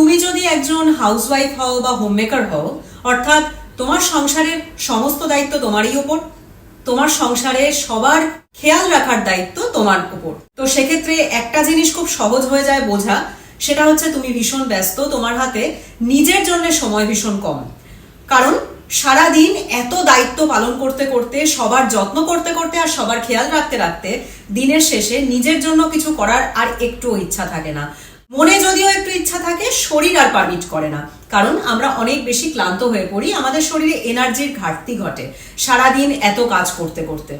তুমি যদি একজন হাউসওয়াইফ হও বা হোমমেকার হও, অর্থাৎ তোমার সংসারের সমস্ত দায়িত্ব তোমারই উপর তোমার সংসারে সবার খেয়াল রাখার দায়িত্ব তোমার উপর তো সেক্ষেত্রে একটা জিনিস খুব সহজ হয়ে যায় বোঝা, সেটা হচ্ছে তুমি ভীষণ ব্যস্ত, তোমার হাতে নিজের জন্য সময় ভীষণ কম। কারণ সারা দিন এত দায়িত্ব পালন করতে করতে, সবার যত্ন করতে করতে আর সবার খেয়াল রাখতে রাখতে, দিনের শেষে নিজের জন্য কিছু করার আর একটু ইচ্ছা থাকে না। মনে যদিও একটু ইচ্ছা থাকে, শরীর আর পারমিট করে না। কারণ আমরা অনেক বেশি ক্লান্ত হয়ে পড়ি, আমাদের শরীরে এনার্জির ঘাটতি ঘটে সারাদিন এত কাজ করতে করতে।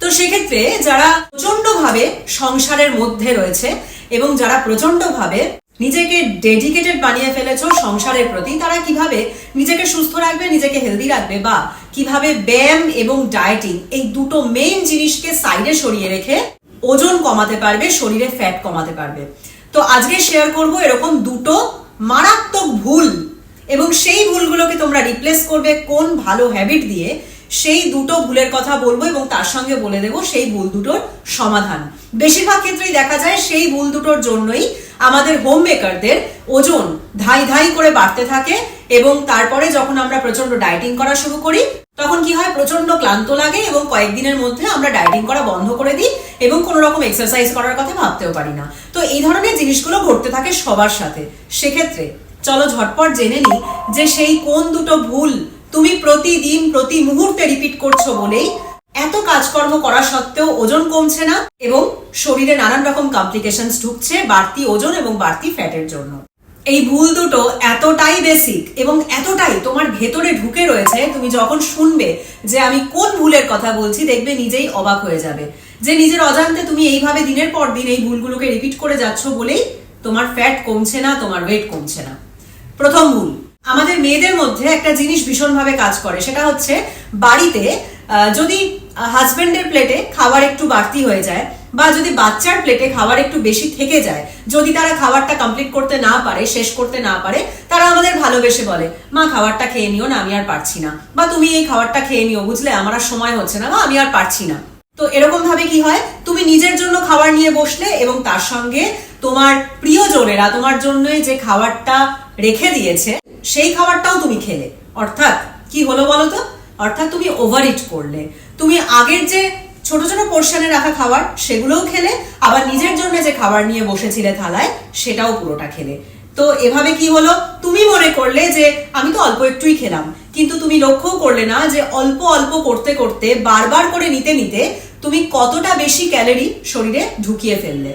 তো সেক্ষেত্রে যারা প্রচন্ডভাবে সংসারের মধ্যে রয়েছে এবং যারা প্রচন্ডভাবে নিজেকে ডেডিকেটেড বানিয়ে ফেলেছ সংসারের প্রতি, তারা কীভাবে নিজেকে সুস্থ রাখবে, নিজেকে হেলদি রাখবে বা কীভাবে ব্যায়াম এবং ডায়েটিং এই দুটো মেইন জিনিসকে সাইডে সরিয়ে রেখে ওজন কমাতে পারবে, শরীরে ফ্যাট কমাতে পারবে। তো আজকে শেয়ার করব এরকম দুটো মারাত্মক ভুল এবং সেই ভুলগুলোকে তোমরা রিপ্লেস করবে কোন ভালো হ্যাবিট দিয়ে সেই দুটো ভুলের কথা বলব এবং তার সঙ্গে বলে দেবো সেই ভুল দুটোর সমাধান। বেশিরভাগ ক্ষেত্রেই দেখা যায় সেই ভুল দুটোর জন্যই আমাদের হোম মেকারদের ওজন ধাই ধাই করে বাড়তে থাকে এবং তারপরে যখন আমরা প্রচণ্ড ডায়েটিং করা শুরু করি তখন কি হয়? প্রচণ্ড ক্লান্ত লাগে এবং কয়েকদিনের মধ্যে আমরা ডায়েটিং করা বন্ধ করে দিই এবং কোনো রকম এক্সারসাইজ করার কথা ভাবতেও পারি না। তো এই ধরনের জিনিসগুলো ঘটতে থাকে সবার সাথে। সেক্ষেত্রে চলো ঝটপট জেনে নিই যে সেই কোন দুটো ভুল তুমি প্রতিদিন, প্রতি মুহূর্তে রিপিট করছ বলেই এত কাজকর্ম করা সত্ত্বেও ওজন কমছে না এবং শরীরে নানান রকম কমপ্লিকেশনস ঢুকছে, বাড়তি ওজন এবং বাড়তি ফ্যাটের জন্য। এই ভুল দুটো এতটাই বেসিক এবং এতটাই তোমার ভেতরে ঢুকে রয়েছে, তুমি যখন শুনবে যে আমি কোন ভুলের কথা বলছি, দেখবে নিজেই অবাক হয়ে যাবে। যে নিজের অজান্তে তুমি এইভাবে দিনের পর দিন এই ভুলগুলোকে রিপিট করে যাচ্ছ বলেই তোমার ফ্যাট কমছে না, তোমার ওয়েট কমছে না। প্রথম ভুল, আমাদের মেয়েদের মধ্যে একটা জিনিস ভীষণভাবে কাজ করে, সেটা হচ্ছে বাড়িতে যদি হাজবেন্ডের প্লেটে খাবার একটু বাড়তি হয়ে যায় বা যদি বাচ্চার প্লেটে খাবার একটু বেশি থেকে যায়, যদি তারা খাবারটা কমপ্লিট করতে না পারে, শেষ করতে না পারে, তারা আমাদের ভালোবেসে বলে, মা, খাবারটা খেয়ে নিও না, আমি আর পারছি না। বা, তুমি এই খাবারটা খেয়ে নিও, বুঝলে? আমার আর সময় হচ্ছে না। বা আমি আর পারছি না। তো এরকম ভাবে কি হয়? তুমি নিজের জন্য খাবার নিয়ে বসলে এবং তার সঙ্গে তোমার প্রিয়জনেরা তোমার জন্য যে খাবারটা রেখে দিয়েছে, সেই খাবারটাও তুমি খেলে। অর্থাৎ কি হলো বলো তো? অর্থাৎ তুমি ওভার ইট করলে। তুমি আগের যে ছোট ছোট পোর্শনে রাখা খাবার, সেগুলোও খেলে, আবার নিজের জন্য যে খাবার নিয়ে বসেছিলে থালায়, সেটাও পুরোটা খেলে। তো এভাবে কি হলো? তুমি মনে করলে যে আমি তো অল্প একটুই খেলাম, কিন্তু তুমি লক্ষ্যও করলে না যে অল্প অল্প করতে করতে, বারবার করে নিতে নিতে তুমি কতটা বেশি ক্যালোরি শরীরে ঢুকিয়ে ফেললে।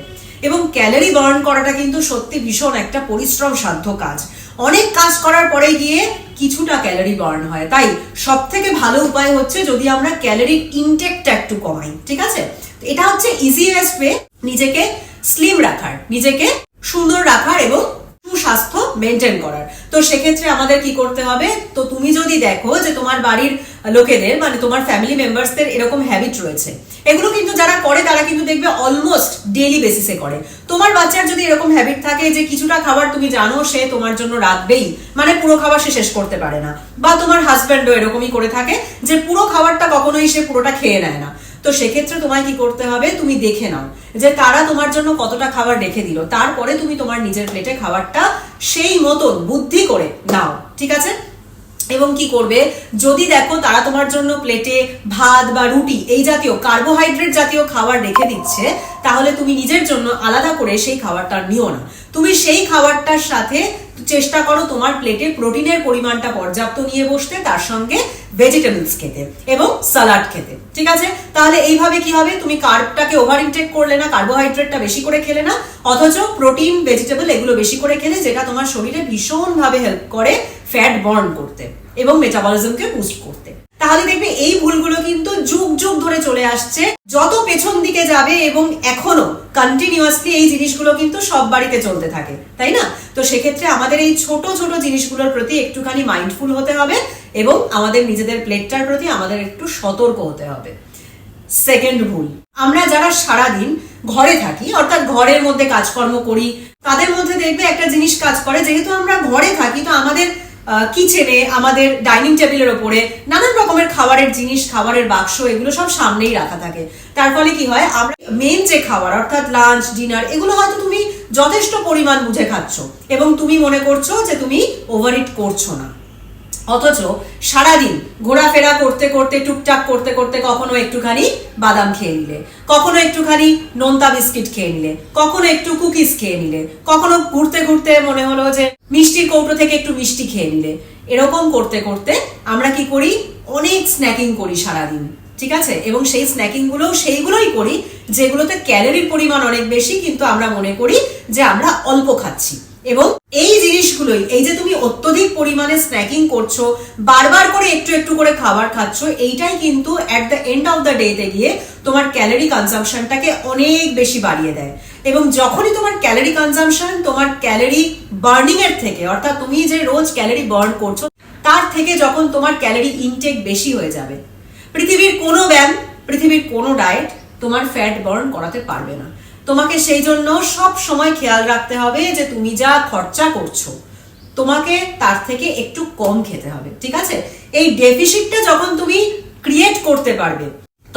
এবং ক্যালোরি বার্ন করাটা কিন্তু সত্যি ভীষণ একটা পরিশ্রম সাধ্য কাজ। অনেক কাজ করার পরে গিয়ে কিছুটা ক্যালোরি বার্ন হয়। তাই সব থেকে ভালো উপায় হচ্ছে যদি আমরা ক্যালোরির ইনটেকটা একটু কমাই, ঠিক আছে? এটা হচ্ছে ইজিয়েস্ট ওয়ে নিজেকে স্লিম রাখার, নিজেকে সুন্দর রাখার এবং সুস্বাস্থ্য মেনটেন করার। তো সেক্ষেত্রে আমাদের কি করতে হবে? তো তুমি যদি দেখো যে তোমার বাড়ির লোকেদের মানে তোমার ফ্যামিলি মেম্বার্সদের এরকম হ্যাবিট রয়েছে, এগুলো কিন্তু যারা করে, তারা কিন্তু দেখবে অলমোস্ট ডেইলি বেসিসে করে। তোমার বাচ্চার যদি এরকম হ্যাবিট থাকে যে কিছুটা খাবার তুমি জানো সে তোমার জন্য রাখবেই মানে পুরো খাবার সে শেষ করতে পারে না। বা তোমার হাজব্যান্ডও এরকমই করে থাকে যে পুরো খাবারটা কখনোই সে পুরোটা খেয়ে নেয় না। তো সেক্ষেত্রে তোমায় কি করতে হবে? তুমি দেখে নাও যে তারা তোমার জন্য কতটা খাবার রেখে দিল। তারপরে তুমি তোমার নিজের প্লেটে খাবারটা সেই মতন বুদ্ধি করে নাও, ঠিক আছে? এবং কি করবে? যদি দেখো তারা তোমার জন্য প্লেটে ভাত বা রুটি এই জাতীয় কার্বোহাইড্রেট জাতীয় খাবার রেখে দিচ্ছে, তাহলে তুমি নিজের জন্য আলাদা করে সেই খাবারটা নিও না। তুমি সেই খাবারটার সাথে চেষ্টা করো তোমার প্লেটে প্রোটিনের পরিমাণটা পর্যাপ্ত নিয়ে বসতে, তার সঙ্গে ভেজিটেবলস খেতে এবং সালাড খেতে। ঠিক আছে? তাহলে এইভাবে কি হবে? তুমি কার্বটাকে ওভার ইনটেক করলে না কার্বোহাইড্রেটটা বেশি করে খেলে না, অথচ প্রোটিন ভেজিটেবল এগুলো বেশি করে খেলে, যেটা তোমার শরীরে ভীষণভাবে হেল্প করে ফ্যাট বর্ন করতে এবং মেটাবলিজমকে বুস্ট করতে। তাহলে দেখবে এই ভুলগুলো কিন্তু যুগ যুগ ধরে চলে আসছে। যত পেছন দিকে যাবে এবং এখনও কন্টিনিউয়াসলি এই জিনিসগুলো কিন্তু সব বাড়িতে চলতে থাকে, তাই না? তো সেক্ষেত্রে আমাদের এই ছোট ছোট জিনিসগুলোর প্রতি একটুখানি মাইন্ডফুল হতে হবে এবং আমাদের নিজেদের প্লেটটার প্রতি আমাদের একটু সতর্ক হতে হবে। সেকেন্ড ভুল, আমরা যারা সারাদিন ঘরে থাকি, অর্থাৎ ঘরের মধ্যে কাজকর্ম করি, তাদের মধ্যে দেখবে একটা জিনিস কাজ করে, যেহেতু আমরা ঘরে থাকি, তো আমাদের কিচেনে আমাদের ডাইনিং টেবিলের ওপরে নানান রকমের খাবারের জিনিস, খাবারের বাক্স, এগুলো সব সামনেই রাখা থাকে। তার ফলে কি হয়, আমরা মেন যে খাবার, অর্থাৎ লাঞ্চ ডিনার এগুলো হয়তো তুমি যথেষ্ট পরিমাণ বুঝে খাচ্ছ এবং তুমি মনে করছ যে তুমি ওভার ইট করছ না। অথচ সারাদিন ঘোরাফেরা করতে করতে, টুকটাক করতে করতে কখনো একটুখানি বাদাম খেয়ে নিলে, কখনো একটুখানি নোনতা বিস্কিট খেয়ে নিলে, কখনো একটু কুকিজ খেয়ে নিলে, কখনো ঘুরতে ঘুরতে মনে হলো যে মিষ্টির কৌটো থেকে একটু মিষ্টি খেয়ে নিলে। এরকম করতে করতে আমরা কি করি? অনেক স্ন্যাকিং করি সারাদিন। ঠিক আছে? এবং সেই স্ন্যাকিংগুলো সেইগুলোই করি, যেগুলোতে ক্যালোরির পরিমাণ অনেক বেশি, কিন্তু আমরা মনে করি যে আমরা অল্প খাচ্ছি। এবং এই জিনিসগুলোই, এই যে তুমি অত্যধিক পরিমাণে স্ন্যাকিং করছ, বারবার করে একটু একটু করে খাবার খাচ্ছ, এইটাই কিন্তু at the end of the ডেতে গিয়ে তোমার ক্যালোরি কনজাম্পশনটাকে অনেক বেশি বাড়িয়ে দেয়। এবং যখনই তোমার ক্যালোরি কনজাম্পশন তোমার ক্যালোরি বার্নিং এর থেকে, অর্থাৎ তুমি যে রোজ ক্যালোরি বার্ন করছ, তার থেকে যখন তোমার ক্যালোরি ইনটেক বেশি হয়ে যাবে। পৃথিবীর কোনো ব্যায়াম, পৃথিবীর কোনো ডায়েট তোমার ফ্যাট বার্ন করাতে পারবে না। তোমাকে সেই জন্য সব সময় খেয়াল রাখতে হবে যে তুমি যা খরচা করছ, তোমাকে তার থেকে একটু কম খেতে হবে, ঠিক আছে? এই ডেফিসিটটা যখন তুমি ক্রিয়েট করতে পারবে,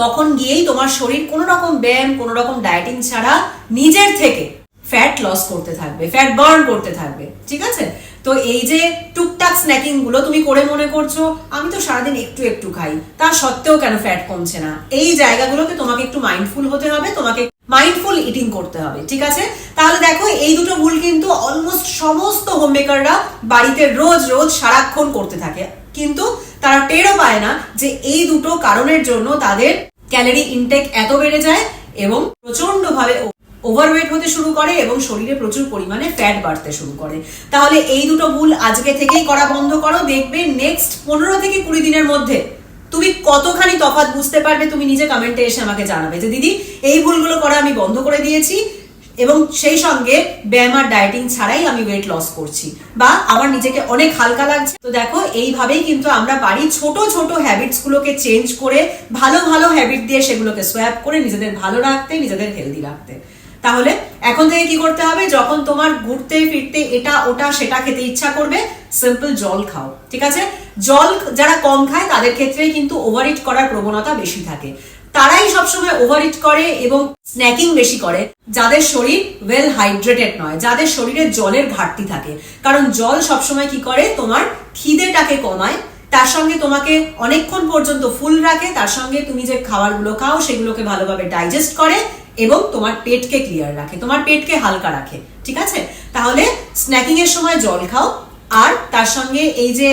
তখন গিয়েই তোমার শরীর কোনো রকম ব্যায়াম, কোনো রকম ডায়েটিং ছাড়া নিজের থেকে ফ্যাট লস করতে থাকবে ফ্যাট বার্ন করতে থাকবে, ঠিক আছে? তো এই যে টুকটাক স্ন্যাকিংগুলো তুমি করে মনে করছ, আমি তো সারাদিন একটু একটু খাই। তা সত্ত্বেও কেন ফ্যাট কমছে না? এই জায়গাগুলোকে তোমাকে একটু মাইন্ডফুল হতে হবে, তোমাকে মাইন্ডফুল ইটিং করতে হবে, ঠিক আছে? তাহলে দেখো, এই দুটো ভুল কিন্তু অলমোস্ট সমস্ত হোমমেকাররা বাড়িতে রোজ রোজ সারাক্ষণ করতে থাকে। কিন্তু তারা টেরও পায় না যে এই দুটো কারণের জন্য তাদের ক্যালোরি ইনটেক এত বেড়ে যায় এবং প্রচণ্ড ভাবে ওভারওয়েট হতে শুরু করে এবং শরীরে প্রচুর পরিমাণে ফ্যাট বাড়তে শুরু করে। তাহলে এই দুটো ভুল আজকে থেকেই করা বন্ধ করো। দেখবে নেক্সট পনেরো থেকে কুড়ি দিনের মধ্যে তুমি কতখানি তফাৎ বুঝতে পারবে তুমি নিজে কমেন্টে এসে আমাকে জানাবে যে, দিদি, এই ভুলগুলো করা আমি বন্ধ করে দিয়েছি এবং সেই সঙ্গে ব্যায়াম আর ডায়েটিং ছাড়াই আমি ওয়েট লস করছি বা আমার নিজেকে অনেক হালকা লাগছে। তো দেখো, এইভাবেই কিন্তু আমরা পারি ছোট ছোট হ্যাবিটস গুলোকে চেঞ্জ করে ভালো ভালো হ্যাবিট দিয়ে সেগুলোকে সোয়াপ করে নিজেদের ভালো রাখতে, নিজেদের হেলদি রাখতে। তাহলে এখন থেকে কি করতে হবে? যখন তোমার ঘুরতে, ফিরতে এটা, ওটা, সেটা খেতে ইচ্ছা করবে সিম্পল জল খাও, ঠিক আছে? জল যারা কম খায়, তাদের ক্ষেত্রেই কিন্তু ওভার ইট করার প্রবণতা বেশি থাকে। তারাই সবসময় ওভার ইট করে এবং স্ন্যাকিং বেশি করে, যাদের শরীর ওয়েল হাইড্রেটেড নয়, যাদের শরীরে জলের ঘাটতি থাকে। কারণ জল সবসময় কি করে? তোমার খিদেটাকে কমায়, তার সঙ্গে তোমাকে অনেকক্ষণ পর্যন্ত ফুল রাখে, তার সঙ্গে তুমি যে খাবারগুলো খাও, সেগুলোকে ভালোভাবে ডাইজেস্ট করে এবং তোমার পেটকে ক্লিয়ার রাখে, তোমার পেটকে হালকা রাখে, ঠিক আছে? তাহলে স্ন্যাকিং এর সময় জল খাও, আর তার সঙ্গে এই যে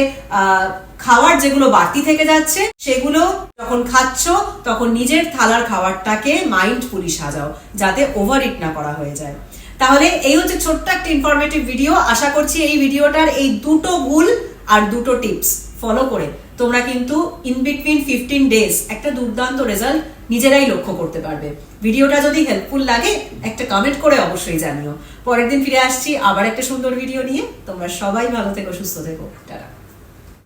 খাবার যেগুলো বাড়তি থেকে যাচ্ছে, সেগুলো যখন খাচ্ছ, তখন নিজের থালার খাবারটাকে মাইন্ডফুলি সাজাও, যাতে ওভার ইট না করা হয়ে যায়। তাহলে এই হচ্ছে ছোট্ট একটা ইনফরমেটিভ ভিডিও আশা করছি এই ভিডিওটার এই দুটো ভুল আর দুটো টিপস ফলো করে, তোমরা কিন্তু ইন বিটুইন ফিফটিন ডেজ একটা দুর্দান্ত রেজাল্ট নিজেরাই লক্ষ্য করতে পারবে। ভিডিওটা যদি হেল্পফুল লাগে, একটা কমেন্ট করে অবশ্যই জানিও। পরের দিন ফিরে আসছি, আবার একটা সুন্দর ভিডিও নিয়ে। তোমরা সবাই ভালো থেকো, সুস্থ থেকো। টাটা।